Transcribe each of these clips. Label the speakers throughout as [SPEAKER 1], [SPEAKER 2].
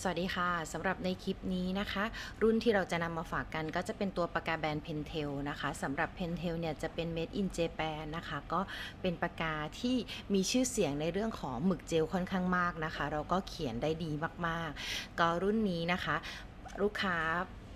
[SPEAKER 1] สวัสดีค่ะสำหรับในคลิปนี้นะคะ รุ่นที่เราจะนำมาฝากกันก็จะเป็นตัวปากกาแบรนด์ Pentel นะคะสำหรับ Pentel เนี่ยจะเป็น Made in Japan นะคะ ก็เป็นปากกาที่มีชื่อเสียงในเรื่องของหมึกเจลค่อนข้างมากนะคะ เราก็เขียนได้ดีมากๆ ก็รุ่นนี้นะคะ ลูกค้า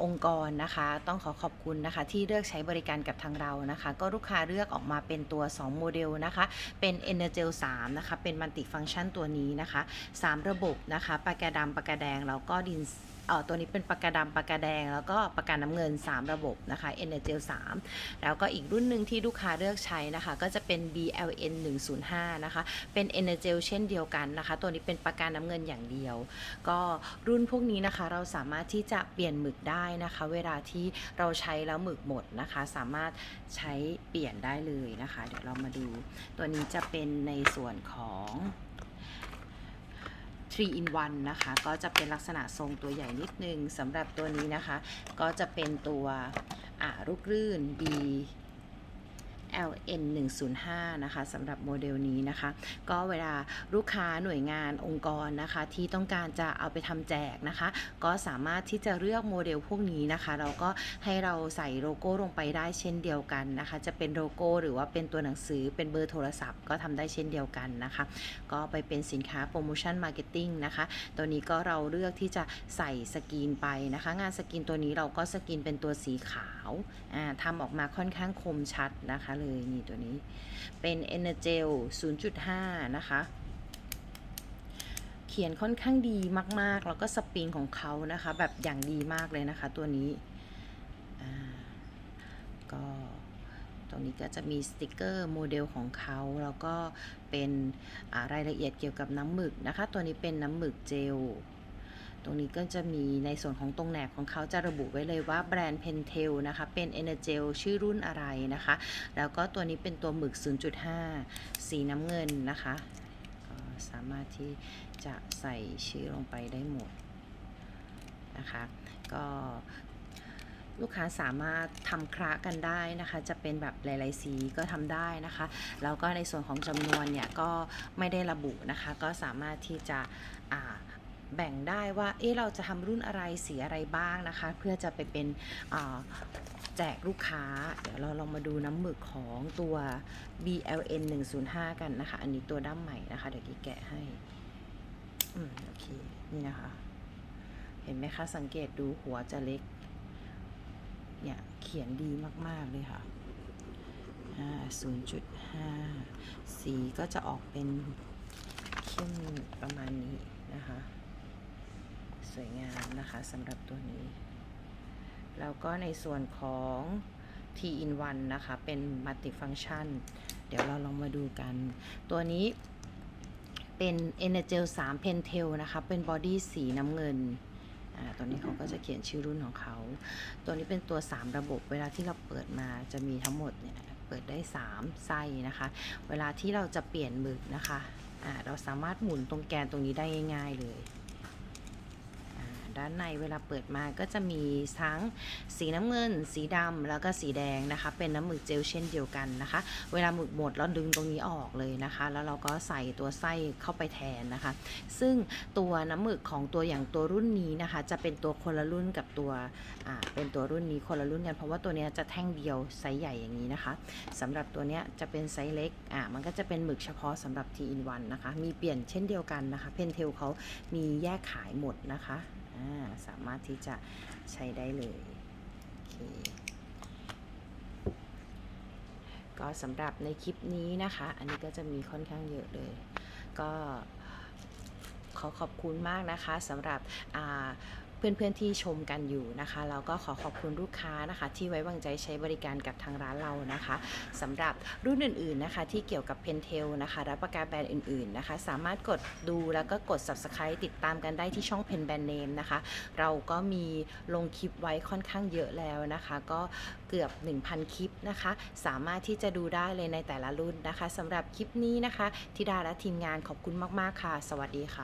[SPEAKER 1] องค์กรนะคะ ต้องขอขอบคุณนะคะ ที่เลือกใช้บริการกับทางเรานะคะ ก็ลูกค้าเลือกออกมาเป็นตัว 2 โมเดลนะคะ เป็น Energel 3นะคะ เป็นมัลติฟัง c t ชันตัวนี้นะคะ 3 ระบบนะคะปากกาดำปากกาแดงแล้วก็ดินเอ่อตัวนี้เป็นปากกาดำปากกาแดง แล้วก็ปากกาน้ำเงิน 3 ระบบนะคะ Energel 3 แล้วก็อีกรุ่นหนึ่งที่ลูกค้าเลือกใช้นะคะ ก็จะเป็น BLN 105นะคะ เป็น Energel เช่นเดียวกันนะคะ ตัวนี้เป็นปากกาน้ำเงินอย่างเดียว ก็รุ่นพวกนี้นะคะเราสามารถที่จะเปลี่ยนหมึกได้นะคะ เวลาที่เราใช้แล้วหมึกหมดนะคะ สามารถใช้เปลี่ยนได้เลยนะคะ เดี๋ยวเรามาดู ตัวนี้จะเป็นในส่วนของ3 in 1นะคะ ก็จะเป็นลักษณะทรงตัวใหญ่นิดนึงสำหรับตัวนี้นะคะ ก็จะเป็นตัวอ่าลูกรื่น B LN 105นะคะสำหรับโมเดลนี้นะคะ ก็เวลาลูกค้าหน่วยงานองค์กรนะคะ ที่ต้องการจะเอาไปทำแจกนะคะ ก็สามารถที่จะเลือกโมเดลพวกนี้นะคะ เราก็ให้เราใส่โลโก้ลงไปได้เช่นเดียวกันนะคะ จะเป็นโลโก้หรือว่าเป็นตัวหนังสือเป็นเบอร์โทรศัพท์ก็ทำได้เช่นเดียวกันนะคะ ก็ไปเป็นสินค้าโปรโมชั่นมาร์เก็ตติ้งนะคะ ตัวนี้ก็เราเลือกที่จะใส่สกรีนไปนะคะ งานสกรีนตัวนี้เราก็สกรีนเป็นตัวสีขาวทำออกมาค่อนข้างคมชัดนะคะเลยยนี่ตัวนี้ เป็น Energel 0.5 นะคะ เขียนค่อนข้างดีมาก ๆ แล้วก็สปริงของเขานะคะ แบบอย่างดีมากเลยนะคะ ตัวนี้ก็ตรงนี้ก็จะมีสติกเกอร์โมเดลของเขา แล้วก็เป็นรายละเอียดเกี่ยวกับน้ำหมึกนะคะ ตัวนี้เป็นน้ำหมึกเจล ตรงนี้ก็จะมีในส่วนของตรงแหนบของเขาจะระบุไว้เลยว่าแบรนด์ Pentel นะคะ เป็น Energel ชื่อรุ่นอะไรนะคะ แล้วก็ตัวนี้เป็นตัวหมึก 0.5 สีน้ำเงินนะคะสามารถที่จะใส่ชื่อลงไปได้หมดนะคะ ก็ลูกค้าสามารถทำคระกันได้นะคะ จะเป็นแบบหลาย ๆ สีก็ทำได้นะคะ แล้วก็ในส่วนของจำนวนเนี่ยก็ไม่ได้ระบุนะคะ ก็สามารถที่จะอ่า แบ่งได้ว่าเอ๊ะเราจะทำรุ่นอะไรสีอะไรบ้างนะคะ เพื่อจะไปเป็นแจกลูกค้า เดี๋ยวเราลองมาดูน้ำหมึกของตัว BLN 105 กันนะคะ อันนี้ตัวด้ามใหม่นะคะ เดี๋ยวกี้แกะให้ อืมโอเค นี่นะคะ เห็นไหมคะ สังเกตดูหัวจะเล็ก เนี่ยเขียนดีมาก ๆ เลยค่ะ0.5 สีก็จะออกเป็นเข้มประมาณนี้นะคะ สวยงามนะคะสำหรับตัวนี้ แล้วก็ในส่วนของ T in 1นะคะ เป็น multi function เดี๋ยวเราลองมาดูกัน ตัวนี้เป็น Energel 3 Pentel นะคะ เป็นบอดี้สีน้ำเงินตัวนี้เขาก็จะเขียนชื่อรุ่นของเขา ตัวนี้เป็นตัว 3 ระบบ เวลาที่เราเปิดมาจะมีทั้งหมดเนี่ยเปิดได้ 3 ไส้นะคะ เวลาที่เราจะเปลี่ยนหมึกนะคะเราสามารถหมุนตรงแกนตรงนี้ได้ง่าย ๆ เลย ด้านในเวลาเปิดมาก็จะมีทั้งสีน้ำเงิน สีดำแล้วก็สีแดงนะคะ เป็นน้ำหมึกเจลเช่นเดียวกันนะคะ เวลาหมึกหมดเราดึงตรงนี้ออกเลยนะคะ แล้วเราก็ใส่ตัวไส้เข้าไปแทนนะคะ ซึ่งตัวน้ำหมึกของตัวอย่างตัวรุ่นนี้นะคะ จะเป็นตัวคนละรุ่นกับตัวอ่าเป็นตัวรุ่นนี้คนละรุ่นกันเพราะว่าตัวนี้จะแท่งเดียวไซส์ใหญ่อย่างนี้นะคะสำหรับตัวนี้จะเป็นไซส์เล็กอ่ามันก็จะเป็นหมึกเฉพาะสำหรับ T in 1นวันนะคะ มีเปลี่ยนเช่นเดียวกันนะคะเพนเทลเขามีแยกขายหมดนะคะ สามารถที่จะใช้ได้เลยโอเคก็สำหรับในคลิปนี้นะคะ อันนี้ก็จะมีค่อนข้างเยอะเลย ก็ขอขอบคุณมากนะคะสำหรับอ่า เพื่อนๆที่ชมกันอยู่นะคะแล้วก็ขอขอบคุณลูกค้านะคะ ที่ไว้วางใจใช้บริการกับทางร้านเรานะคะสำหรับรุ่นอื่นๆนะคะที่เกี่ยวกับ Pentel นะคะและประกาแบรนด์อื่นๆนะคะ สามารถกดดูแล้วก็กด Subscribe ติดตามกันได้ที่ช่อง Pen Brand Name นะคะ เราก็มีลงคลิปไว้ค่อนข้างเยอะแล้วนะคะ ก็เกือบ 1,000 คลิปนะคะ สามารถที่จะดูได้เลยในแต่ละรุ่นนะคะสำหรับคลิปนี้นะคะธิดาและทีมงานขอบคุณมาก ๆ ค่ะ สวัสดีค่ะ